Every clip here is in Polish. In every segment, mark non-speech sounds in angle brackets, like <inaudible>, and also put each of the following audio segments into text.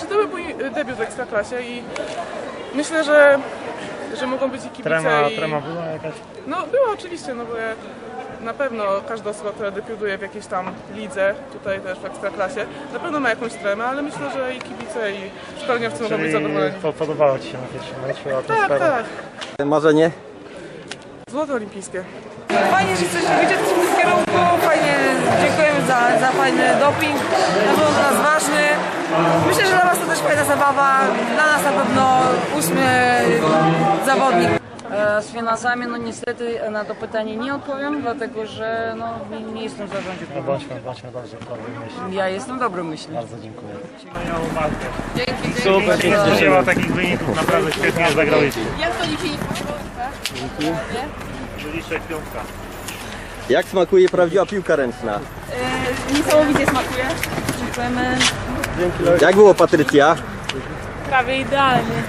Znaczy to był mój y, debiut w Ekstraklasie i myślę, że, że mogą być i kibice Trema, i... trema była jakaś? No była oczywiście, no bo ja na pewno każda osoba, która debiutuje w jakiejś tam lidze, tutaj też w Ekstraklasie, na pewno ma jakąś tremę, ale myślę, że i kibice i szkoleniowcy mogą być Czyli zadowoleni. po- podobało Ci się na pierwszym meczu Tak, atmosfera? tak. Marzenie? Złote olimpijskie. Fajnie, że coś idzie w tym kierunku, fajnie, dziękujemy za, za fajny doping, na pewno dla nas ważny. Myślę, że dla Was to też fajna zabawa, dla nas na pewno ósmy zawodnik. E, Z finansami, no niestety na to pytanie nie odpowiem, dlatego że no, nie, nie jestem w zarządzie No bądźmy, bądźmy dobrze w dobrej myśli. Ja jestem dobrą myśli. Bardzo dziękuję. Walkę. Dzięki, Super, nie spodziewał takich wyników, naprawdę świetnie zagrałyście. Jak to dzisiaj Byliście piątka. Jak smakuje prawdziwa piłka ręczna? Niesamowicie smakuje. Dziękujemy. Jak było Patrycja? Prawie idealnie.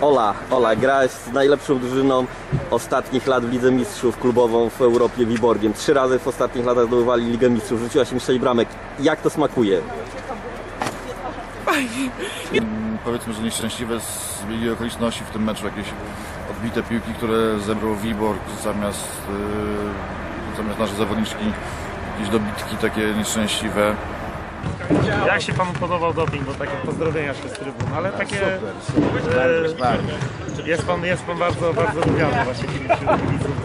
Ola, Ola, grałeś z najlepszą drużyną ostatnich lat w Lidze Mistrzów klubową w Europie Wiborgiem. Trzy razy w ostatnich latach zdobywali Ligę Mistrzów, rzuciłaś im sześć bramek. Jak to smakuje? Powiedzmy, że nieszczęśliwe zbiegi okoliczności w tym meczu, jakieś odbite piłki, które zebrał Wiborg zamiast, yy, zamiast nasze zawodniczki, jakieś dobitki takie nieszczęśliwe. Jak się Panu podobał doping? Bo takie pozdrowienia jeszcze z trybun, ale takie... e, Jest Pan, jest pan bardzo, bardzo lubiany właśnie wśród kibiców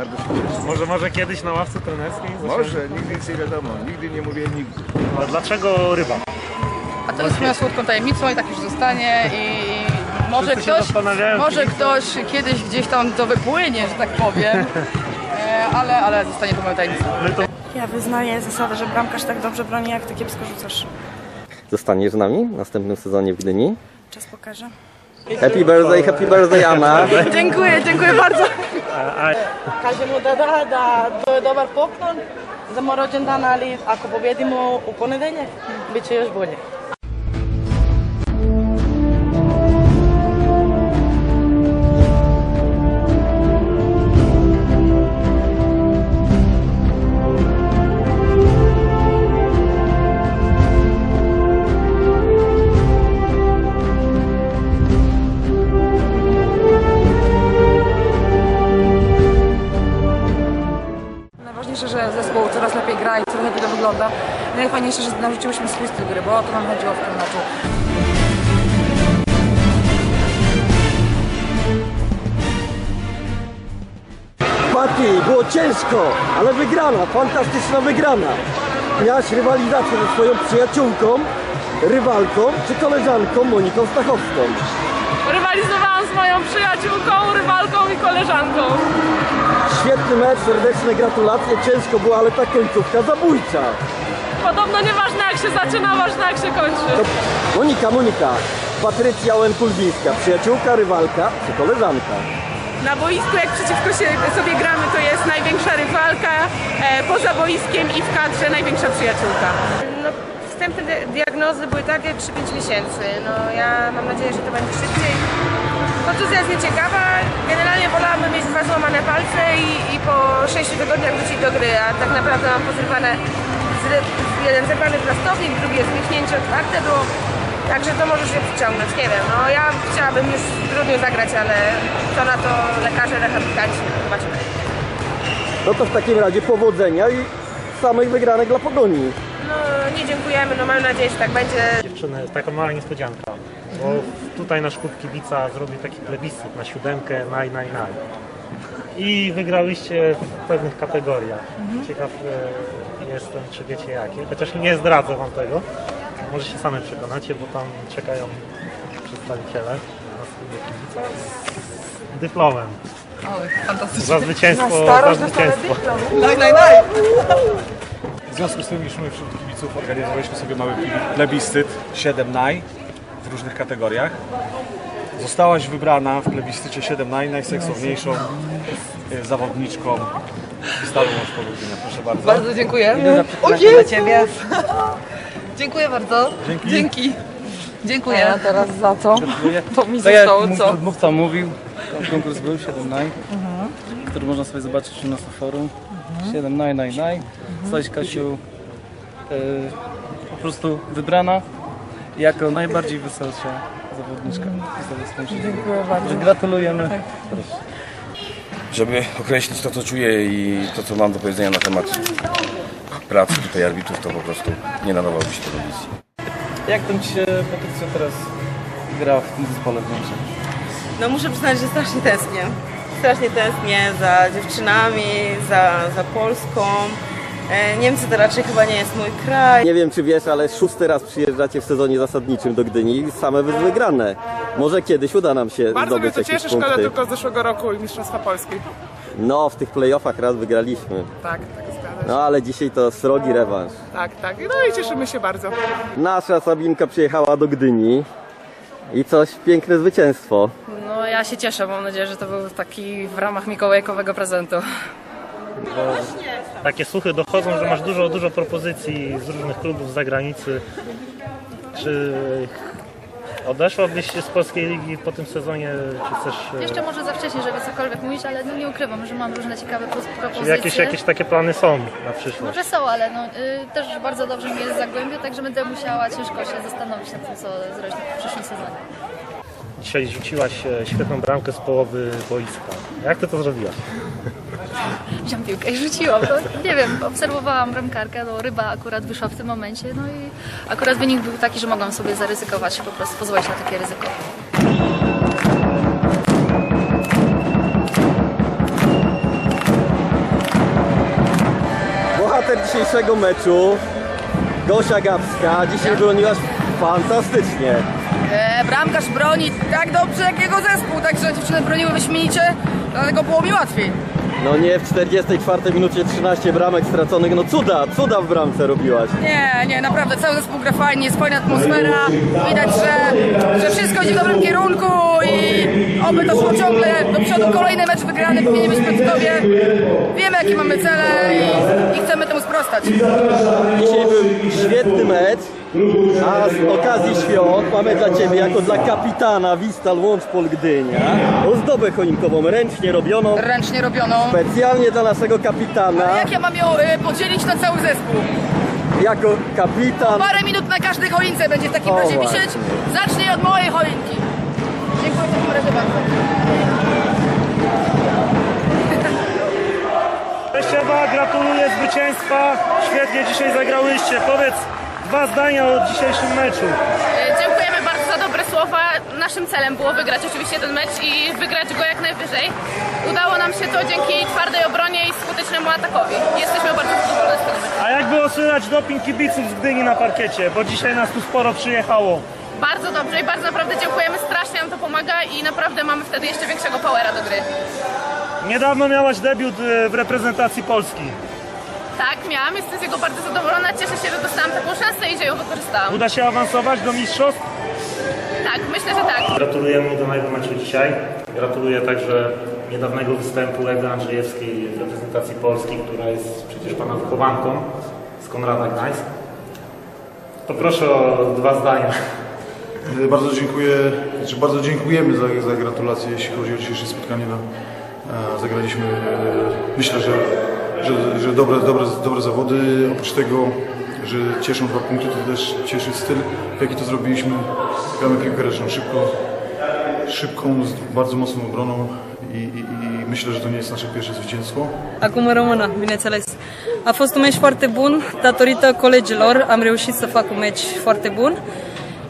Bardzo się cieszę. może, może kiedyś na ławce trenerskiej? Może, nigdy nic nie wiadomo, nigdy nie mówię nigdy. A dlaczego ryba? A to jest moją słodką tajemnicą i tak już zostanie i może Wszyscy się ktoś, zastanawiają, może ktoś kiedyś gdzieś tam to wypłynie, że tak powiem, <laughs> E, ale, ale zostanie to moją tajemnicą. My to Ja wyznaję zasadę, że bramkarz tak dobrze broni, jak ty kiepsko rzucasz. Zostaniesz z nami w następnym sezonie w Gdyni? Czas pokaże. Happy birthday, happy birthday Anna! Dziękuję, dziękuję bardzo. Kažemo da da, da to je dobar poklon za moj rođendan, ali ako pobjedimo u ponedeljak, bit će još bolje. Że zespół coraz lepiej gra i coraz lepiej to wygląda. Najfajniejsze, że narzuciłyśmy swój styl gry, bo o to nam chodziło w tym meczu. Pati, było ciężko, ale wygrana, fantastyczna wygrana. Miałaś rywalizację ze swoją przyjaciółką, rywalką czy koleżanką Moniką Stachowską. Rywalizowałam z moją przyjaciółką, rywalką i koleżanką. Świetny mecz, serdeczne gratulacje, ciężko było, ale ta końcówka zabójcza. Podobno nieważne jak się zaczyna, ważne jak się kończy. To Monika, Monika, Patrycja Łękulbińska, przyjaciółka, rywalka czy koleżanka? Na boisku, jak przeciwko się, sobie gramy, to jest największa rywalka, e, poza boiskiem i w kadrze największa przyjaciółka. No, wstępne di- diagnozy były takie 3-5 miesięcy. No, ja mam nadzieję, że to będzie szybciej. Kontuzja jest nieciekawa. Generalnie wolałabym mieć dwa złamane palce i, i po 6 tygodniach wrócić do gry, a tak naprawdę mam pozrywane zry- jeden zerwany prostownik, drugi jest wychnięcie otwarte było. Także to może się przyciągnąć, nie wiem. No ja chciałabym już w grudniu zagrać, ale co na to lekarze, rehabilitanci, zobaczymy. No to w takim razie powodzenia i samych wygranek dla Pogoni. No nie dziękujemy, no mam nadzieję, że tak będzie. dziewczyny, taka mała niespodzianka. Bo tutaj nasz klub kibica zrobił taki plebiscyt na siódemkę, naj, naj, naj. I wygrałyście w pewnych kategoriach. Ciekaw e, jestem, czy wiecie jakie. Chociaż nie zdradzę wam tego. Może się same przekonacie, bo tam czekają przedstawiciele nas klubu kibica z dyplomem. O, fantastycznie. Za zwycięstwo, za zwycięstwo. Naj, naj, naj. W związku z tym, iż my wśród kibiców organizowaliśmy sobie mały plebiscyt 7 naj w różnych kategoriach. Zostałaś wybrana w plebiscycie 7 naj najseksowniejszą y, zawodniczką Staru Łącz Pogodzenia. Proszę bardzo. Bardzo dziękuję. O Dla ciebie. <laughs> Dziękuję bardzo. Dzięki. Dzięki. Dziękuję. A teraz za co? <laughs> To mi Tak jak zostało mój co? mówca mówił, konkurs był 7 naj, który można sobie zobaczyć u nas na forum. 7 naj, naj, naj. Zostałeś Kasiu y, po prostu wybrana jako najbardziej wyselsza zawodniczka. Dziękuję bardzo. Gratulujemy. Żeby określić to, co czuję i to, co mam do powiedzenia na temat pracy tutaj arbitrów, to po prostu nie nadawałby się telewizji. Jak tam Ci się Patrycja teraz gra w tym zespole w Niemczech? No muszę przyznać, że strasznie tęsknię. Strasznie tęsknię za dziewczynami, za, za Polską. E, Niemcy to raczej chyba nie jest mój kraj. Nie wiem czy wiesz, ale szósty raz przyjeżdżacie w sezonie zasadniczym do Gdyni, same wy wygrane. Może kiedyś uda nam się Bardzo mnie zdobyć to jakieś cieszy, szkoda tylko z zeszłego roku i Mistrzostwa Polski. No, w tych playoffach raz wygraliśmy. Tak, tak zgadza się. No ale dzisiaj to srogi rewanż. Tak, tak. No i cieszymy się bardzo. Nasza Sabinka przyjechała do Gdyni i coś, piękne zwycięstwo. No ja się cieszę, mam nadzieję, że to był taki w ramach mikołajkowego prezentu. Takie słuchy dochodzą, że masz dużo, dużo propozycji z różnych klubów z zagranicy. Czy odeszłabyś z polskiej ligi po tym sezonie, czy chcesz... e, Jeszcze może za wcześnie, żeby cokolwiek mówić, ale no nie ukrywam, że mam różne ciekawe pro- Czy propozycje. jakieś, jakieś takie plany są na przyszłość? Może są, ale no, y, też bardzo dobrze mi jest Zagłębie, także będę musiała ciężko się zastanowić nad tym, co zrobić w przyszłym sezonie. Dzisiaj rzuciłaś e, świetną bramkę z połowy boiska. Jak ty to zrobiłaś? <laughs> Wziąłem piłkę i rzuciłam. No, nie wiem, obserwowałam bramkarkę, no ryba akurat wyszła w tym momencie, no i akurat wynik był taki, że mogłam sobie zaryzykować, po prostu pozwolić na takie ryzyko. Bohater dzisiejszego meczu, Gosia Gapska, dzisiaj broniłaś fantastycznie. E, bramkarz broni tak dobrze jak jego zespół, także dziewczyny broniły wyśmienicie, dlatego było mi łatwiej. No nie, w 44 minucie 13 bramek straconych, no cuda, cuda w bramce robiłaś. Nie, nie, naprawdę cały zespół gra fajnie, jest fajna atmosfera, widać, że, że wszystko idzie w dobrym kierunku i oby to szło ciągle do przodu. Kolejny mecz wygrany powinien być w Piotrkowie. Wiemy jakie mamy cele i, i chcemy temu sprostać. Dzisiaj był świetny mecz, a z okazji świąt mamy dla Ciebie, jako dla kapitana Wistal Łączpol Gdynia, ozdobę choinkową ręcznie robioną, Ręcznie robioną. specjalnie dla naszego kapitana, Ale jak ja mam ją y, podzielić na cały zespół? jako kapitan. Parę minut na każdej choince będzie w takim O, razie właśnie. wisieć. Zacznij od mojej choinki. Dziękuję razie bardzo. Cześciowa, gratuluję zwycięstwa. Świetnie dzisiaj zagrałyście. Powiedz dwa zdania o dzisiejszym meczu. E, Dziękujemy bardzo za dobre słowa. Naszym celem było wygrać oczywiście ten mecz i wygrać go jak najwyżej. Udało nam się to dzięki twardej obronie i skutecznemu atakowi. Jesteśmy bardzo zadowoleni z tego meczu. A jak było słychać doping kibiców z Gdyni na parkiecie? Bo dzisiaj nas tu sporo przyjechało. Bardzo dobrze i bardzo naprawdę dziękujemy. Strasznie nam to pomaga i naprawdę mamy wtedy jeszcze większego powera do gry. Niedawno miałaś debiut e, w reprezentacji Polski. Tak, miałam. Jestem z niego bardzo zadowolona. Cieszę się, że dostałam taką szansę i że ją wykorzystałam. Uda się awansować do mistrzostw? Tak, myślę, że tak. Gratulujemy udanego meczu dzisiaj. Gratuluję także niedawnego występu Ewy Andrzejewskiej w reprezentacji Polski, która jest przecież Pana wychowanką z Konrada Gdańsk. To proszę o dwa zdania. E, Bardzo dziękuję, znaczy bardzo dziękujemy za, za gratulacje, jeśli chodzi o dzisiejsze spotkanie. No, e, zagraliśmy, e, myślę, że, że, że dobre, dobre, dobre zawody. Oprócz tego, że cieszą dwa punkty, to też cieszy styl, w jaki to zrobiliśmy. Gramy piłkę ręczną szybko, szybką, z bardzo mocną obroną i, i, i myślă to nie jest nasze pierwsze zwycięstwo. Acum în română, bineînțeles. A fost un meci foarte bun, datorită colegilor am reușit să fac un meci foarte bun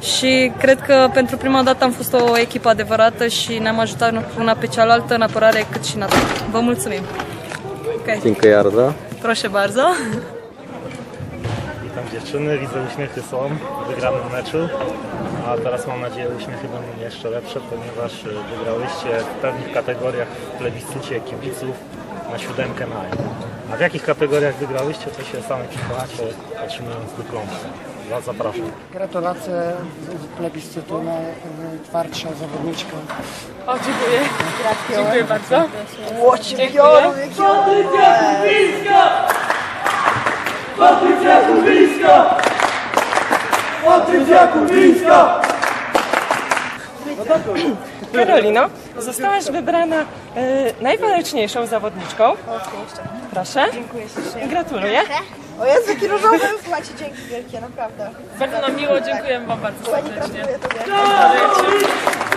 și cred că pentru prima dată am fost o echipă adevărată și ne-am ajutat una pe cealaltă în apărare cât și în atac. Vă mulțumim! Okay. Dziękuję bardzo. Proszę bardzo. Witam dziewczyny, widzę uśmiechy są w wygranym meczu. A teraz mam nadzieję uśmiechy będą jeszcze lepsze, ponieważ y, wygrałyście w pewnych kategoriach w plebiscycie kibiców na siódemkę maj. A w jakich kategoriach wygrałyście, to się same przekonacie otrzymując dyplom. Was zapraszam. Gratulacje z plebiscytu na twardsza zawodniczka. O, dziękuję. Dziękuję bardzo. Łoci Patrycja Kurwińska! Patrycja Kurwińska! Karolino, zostałaś wybrana e, najwaleczniejszą zawodniczką. Proszę. Dziękuję ślicznie. Gratuluję. O Jezu, jaki różowy! Słuchajcie, dzięki wielkie, naprawdę. Bardzo nam miło, dziękujemy Wam bardzo Pani serdecznie. gratuluję Tobie. Karolina!